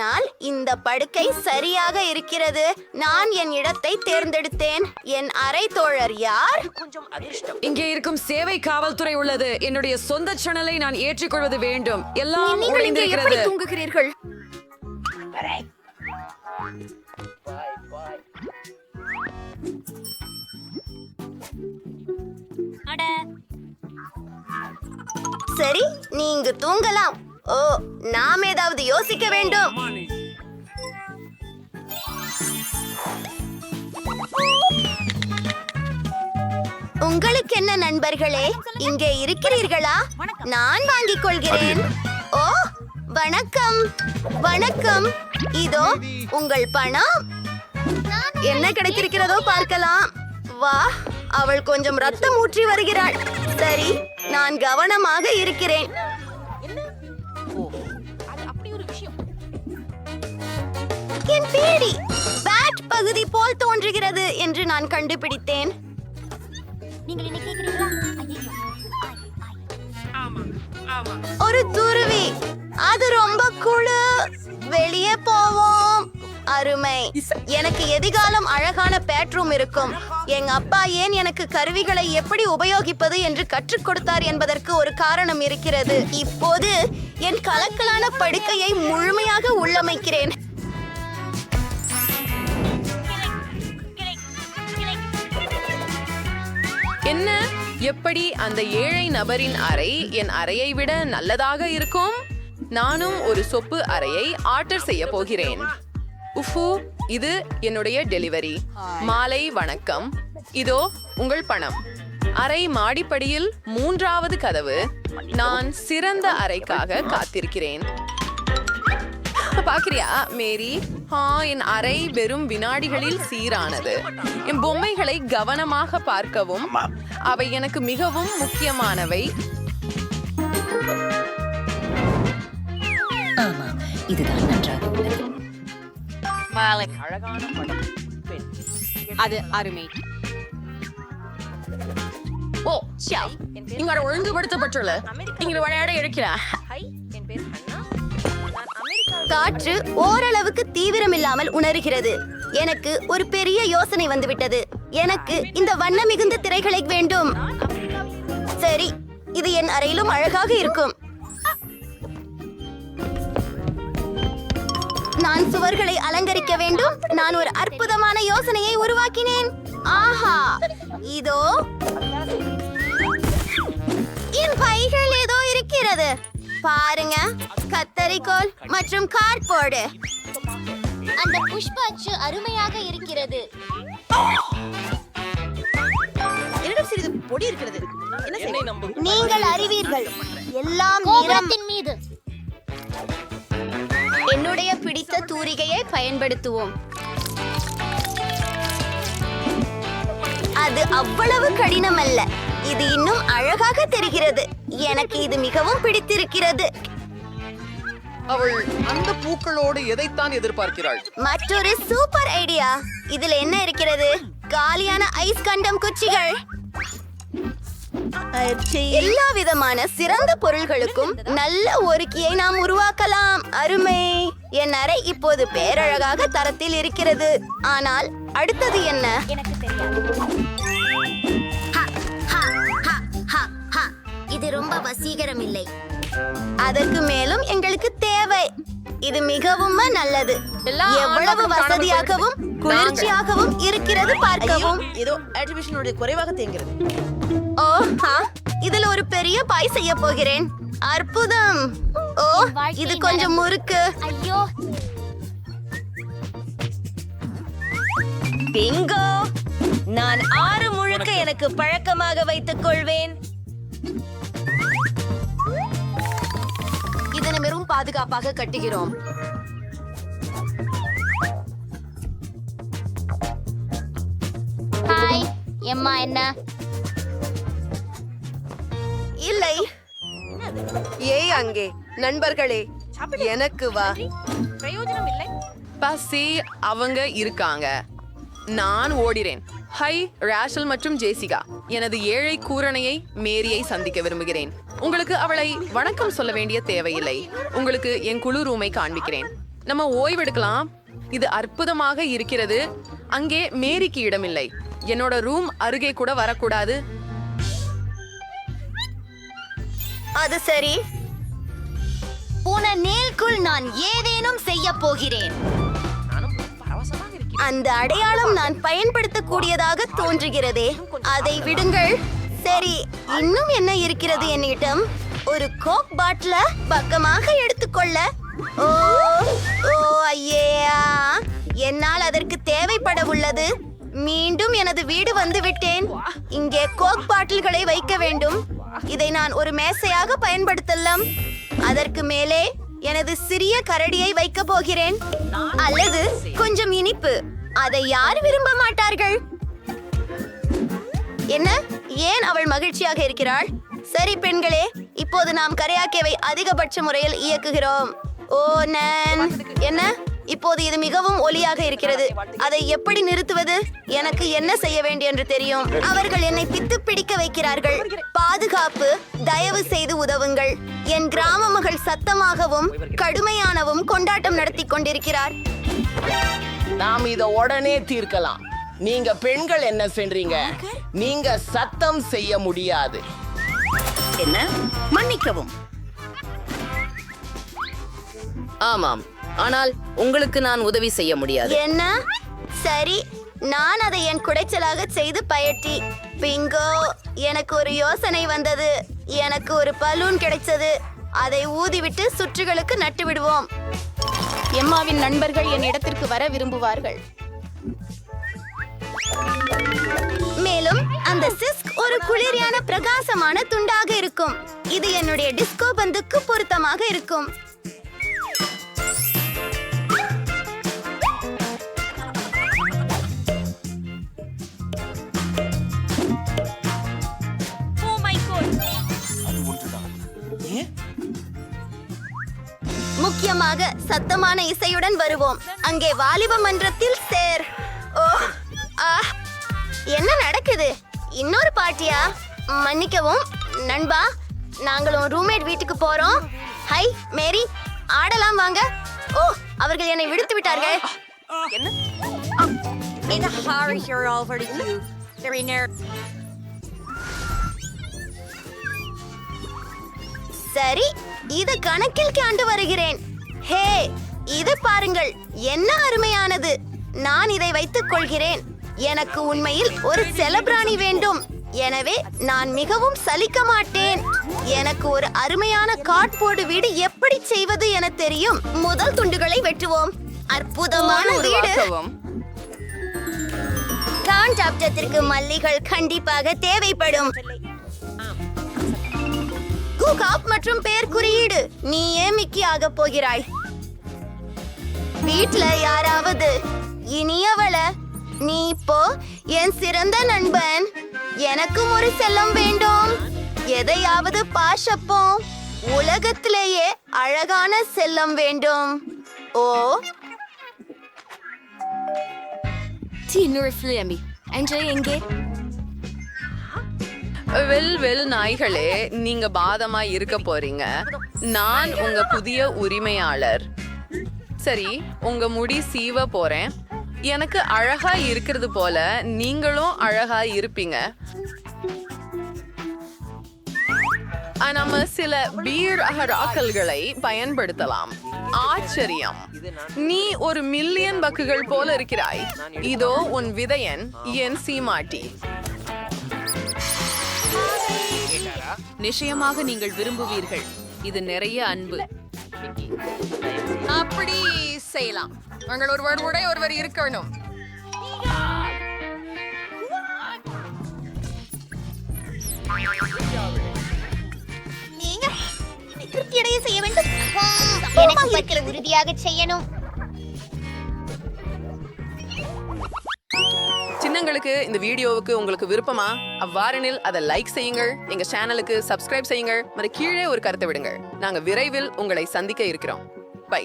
ஆனால் இந்த படுக்கை சரியாக இருக்கிறது. நான் என் இடத்தை தேர்ந்தெடுத்தேன். என் அறை தோழர் யார்? இங்கே இருக்கும் சேவை காவல்துறை உள்ளது. என்னுடைய சொந்த சேனலை நான் ஏற்றுக்கொள்வது வேண்டும். எல்லாம் நீங்கள் இங்கே எப்படி உடைந்திருக்கிறது தூங்குகிறீர்கள் சரி நீங்க தூங்கலாம். ஓ நாம் ஏதாவது யோசிக்க வேண்டும். உங்களுக்கு என்ன நண்பர்களே இங்கே இருக்கிறீர்களா? நான் வாங்கிக் கொள்கிறேன். ஓ வணக்கம் வணக்கம். இதோ உங்கள் பணம். என்ன கிடைத்திருக்கிறதோ பார்க்கலாம். வா அவள் கொஞ்சம் ரத்தம் ஊற்றி வருகிறாள். சரி நான் கவனமாக இருக்கிறேன். என் பேடி. பேட் பகுதி போல் தோன்றுகிறது என்று நான் கண்டுபிடித்தேன். நீங்கள் என்ன கேட்கிறீங்களா ஒரு துருவி. அது ரொம்ப குழு. வெளியே போவோம். அருமை. எனக்கு எதிர்காலம் அழகான பேட்ரூம் இருக்கும். எங்க அப்பா ஏன் எனக்கு கருவிகளை எப்படி உபயோகிப்பது என்று கற்றுக் கொடுத்தார் என்பதற்கு ஒரு காரணம் இருக்கிறது. இப்போது என் கலக்கலான படுக்கையை முழுமையாக உள்ளமைக்கிறேன். என்ன? எப்படி அந்த ஏழை நபரின் அறை என் அறையை விட நல்லதாக இருக்கும்? நானும் ஒரு சொப்பு அறையை ஆர்டர் செய்ய போகிறேன். உஃபு இது என்னுடைய டெலிவரி. மாலை வணக்கம். இதோ உங்கள் பணம். அறை மாடிப்படியில் மூன்றாவது கதவு. நான் சிறந்த அறைக்காக காத்திருக்கிறேன். பாக்குறியா மேரி? ஆ என் அறை வெறும் வினாடிகளில் சீரானது. என் பொம்மைகளை கவனமாக பார்க்கவும் அவை எனக்கு மிகவும் முக்கியமானவை. ஆமாம் இதுதான் நன்றாக உள்ளது. அழகான படம். பெண். அது அருமை. ஓ சியா இங்க ஒழுங்குபடுத்தப்பட்டுள்ள. நீங்கள் விளையாட இருக்கிறா காற்று ஓரளவுக்கு தீவிரமில்லாமல் உணர்கிறது. எனக்கு ஒரு பெரிய யோசனை வந்துவிட்டது. எனக்கு இந்த வண்ண மிகுந்த திரைகளை வேண்டும். சரி இது என் அறையிலும் அழகாக இருக்கும். நான் சுவர்களை அலங்கரிக்க வேண்டும். நான் ஒரு அற்புதமான யோசனையை உருவாக்கினேன். ஆஹா! இதோ என் பைகள் ஏதோ இருக்கிறது. பாருங்க. கத்தரிக்கோல் மற்றும் கார்ட்போர்டு அந்த புஷ்ப அச்சு அருமையாக இருக்கிறது. என்னிடம் சிறிது பொடி இருக்கிறது. நீங்கள் அறிவீர்கள். எல்லாம் நிறம் கோபுரத்தின் மீது. என்னுடைய பிடித்த தூரிகையை பயன்படுத்துவோம். அது அவ்வளவு கடினம் அல்ல இது இன்னும் அழகாக தெரிகிறது. எனக்கு இது மிகவும் பிடித்திருக்கிறது. அவள் அந்த பூக்களோடு எதைத்தான் எதிர்பார்க்கிறாள்? மற்றொரு சூப்பர் ஐடியா. இதுல என்ன இருக்கிறது? காலியான ஐஸ் கண்டம் குச்சிகள். எல்லா விதமான சிறந்த பொருள்களுக்கும் நல்ல ஒருக்கியை நாம் உருவாக்கலாம். அருமை. என் அறை இப்போது பேரழகாக தரத்தில் இருக்கிறது. ஆனால் அடுத்தது என்ன? எனக்கு தெரியாது. இது ரொம்ப வசீகரம் இல்லை அதற்கு மேலும் எங்களுக்கு தேவை. இது மிகவும் நல்லது. எவ்வளவு வசதியாகவும் குளிர்ச்சியாகவும் இருக்கிறது பார்க்கவும். ஏதோ ஆட்ரிபியூஷனுடைய குறைவாக தேங்கிறது ஓ ஹா இதுல ஒரு பெரிய பாய் செய்ய போகிறேன். அற்புதம். ஓ இது கொஞ்சம். முறுக்கு. ஐயோ. பிங்கோ நான் ஆறு முழுக்க எனக்கு பழக்கமாக வைத்துக் கொள்வேன். பாதுகாப்பாக கட்டுகிறோம். ஹாய் எம்மா என்ன? இல்லை. ஏய் அங்கே நண்பர்களே எனக்கு வா. பிரயோஜனம் இல்லை. பசி அவங்க இருக்காங்க. நான் ஓடிறேன். ஹை ராஷல் மற்றும் ஜேசிகா. எனது ஏழை கூரணையை மேரியை சந்திக்க விரும்புகிறேன். உங்களுக்கு அவளை வணக்கம் சொல்ல வேண்டிய தேவையில்லை. உங்களுக்கு என் குழு ரூமை காண்பிக்கிறேன். நம்ம ஓய்வெடுக்கலாம். இது அற்புதமாக இருக்கிறது. அங்கே மேரிக்கு இடமில்லை. என்னோட ரூம் அருகே கூட வரக்கூடாது. அது சரி. போன நேல்குள் நான் ஏதேனும் செய்ய போகிறேன். அந்த அடையாளம் நான் பயன்படுத்தக்கூடியதாக தோன்றுகிறதே. அதை விடுங்கள். சரி இன்னும் என்ன இருக்கிறது என்னிடம்? ஒரு கோக் பாட்டில பக்கமாக எடுத்துக்கொள்ள. ஓ ஓ ஐயா என்னால் அதற்கு தேவைப்பட உள்ளது. மீண்டும் எனது வீடு வந்து விட்டேன். இங்கே கோக் பாட்டில்களை வைக்க வேண்டும். இதை நான் ஒரு மேசையாக பயன்படுத்தலாம். அதற்கு மேலே எனது சிறிய கரடியை வைக்க போகிறேன். அல்லது கொஞ்சம் இனிப்பு. அதை யார் விரும்ப மாட்டார்கள்? என்ன? ஏன் அவள் மகிழ்ச்சியாக இருக்கிறாள்? சரி பெண்களே இப்போது நாம் கரையாக்கேவை அதிகபட்ச முறையில் இயக்குகிறோம். ஓ நன். என்ன? இப்போது இது மிகவும் ஒலியாக இருக்கிறது. அதை எப்படி நிறுத்துவது? எனக்கு என்ன செய்ய வேண்டும் என்று தெரியும். அவர்கள் என்னை பித்து பிடிக்க வைக்கிறார்கள். பாதுகாப்பு தயவு செய்து உதவுங்கள். என் கிராம மகள் சத்தமாகவும் கடுமையானவும் கொண்டாட்டம் நடத்தி கொண்டிருக்கிறார். நாம் இத உடனே தீர்க்கலாம். நீங்க பெண்கள் என்ன செய்றீங்க நீங்க சத்தம் செய்ய முடியாது. என்ன? மன்னிக்கவும். ஆமாம். ஆனால் உங்களுக்கு நான் உதவி செய்ய முடியாது. என்ன? சரி நான் அதை என் குடைச்சலாக செய்து பயட்டி பிங்கோ எனக்கு ஒரு யோசனை வந்தது. எனக்கு ஒரு பலூன் கிடைச்சது. அதை ஊதிவிட்டு சுற்றுகளுக்கு நட்டு விடுவோம். எம்மாவின் நண்பர்கள் என் இடத்திற்கு வர விரும்புவார்கள். மேலும் அந்த சிஸ்க் ஒரு குளிரியான பிரகாசமான துண்டாக இருக்கும். இது என்னுடைய டிஸ்கோ பந்துக்கு பொருத்தமாக இருக்கும். முக்கியமாக சத்தமான இசையுடன் வருவோம். அங்கே வாலிப மன்றத்தில் சேர். ஓ ஆ என்ன நடக்குது? இன்னொரு பாட்டியா? மன்னிக்கவும் நண்பா நாங்களும் ரூம்மேட் வீட்டுக்கு போறோம். ஹை மேரி ஆடலாம் வாங்க. ஓ அவர்கள் என்னை விடுத்து விட்டார்கள். சரி இது கணக்கில் காண்டு வருகிறேன். ஹே இது பாருங்கள் என்ன அருமையானது. நான் இதை வைத்துக் கொள்கிறேன். எனக்கு உண்மையில் ஒரு செலபிராணி வேண்டும். எனவே நான் மிகவும் சலிக்க மாட்டேன். எனக்கு ஒரு அருமையான கார்ட்போர்டு வீடு எப்படி செய்வது என தெரியும். முதல் துண்டுகளை வெட்டுவோம். அற்புதமான வீடு. உருவாக்கவும் கான் டாப்டத்திற்கு மல்லிகள் கண்டிப்பாக தேவைப்படும். குகாப் மற்றும் பெயர் குறியீடு. நீ ஏன் மிக்கி ஆக போகிறாய். வீட்ல யாராவது இனியவள நீ இப்போ என் சிறந்த நண்பன் எனக்கும் ஒரு செல்லம் வேண்டும். எதையாவது பாஷப்போம். உலகத்திலேயே அழகான செல்லம் வேண்டும். ஓ? எங்கே? வெல் வெல் நாய்களே நீங்க பாதமா இருக்க போறீங்க. நான் உங்க புதிய உரிமையாளர். சரி உங்க முடி சீவ போறேன். எனக்கு அழகா இருக்கிறது போல நீங்களும் அழகா இருப்பீங்க. நம்ம சில பீர் பயன்படுத்தலாம். ஆச்சரியம். நீ ஒரு மில்லியன் பக்குகள் போல இருக்கிறாய். இதோ உன் விதையன் என் சீமாட்டி. நிச்சயமாக நீங்கள் விரும்புவீர்கள். இது நிறைய அன்பு. அப்படி செய்யலாம். உங்கள் ஒருவர் உடைய ஒருவர் இருக்கணும். நீங்க திருப்தியடைய செய்ய வேண்டும். எனக்கு உறுதியாக செய்யணும். சின்னங்களுக்கு இந்த வீடியோவுக்கு உங்களுக்கு விருப்பமா? அவ்வாறெனில் அதை லைக் செய்யுங்கள் எங்க சேனலுக்கு சப்ஸ்கிரைப் செய்யுங்கள் மறு கீழே ஒரு கருத்தை விடுங்கள். நாங்க விரைவில் உங்களை சந்திக்க இருக்கிறோம். பை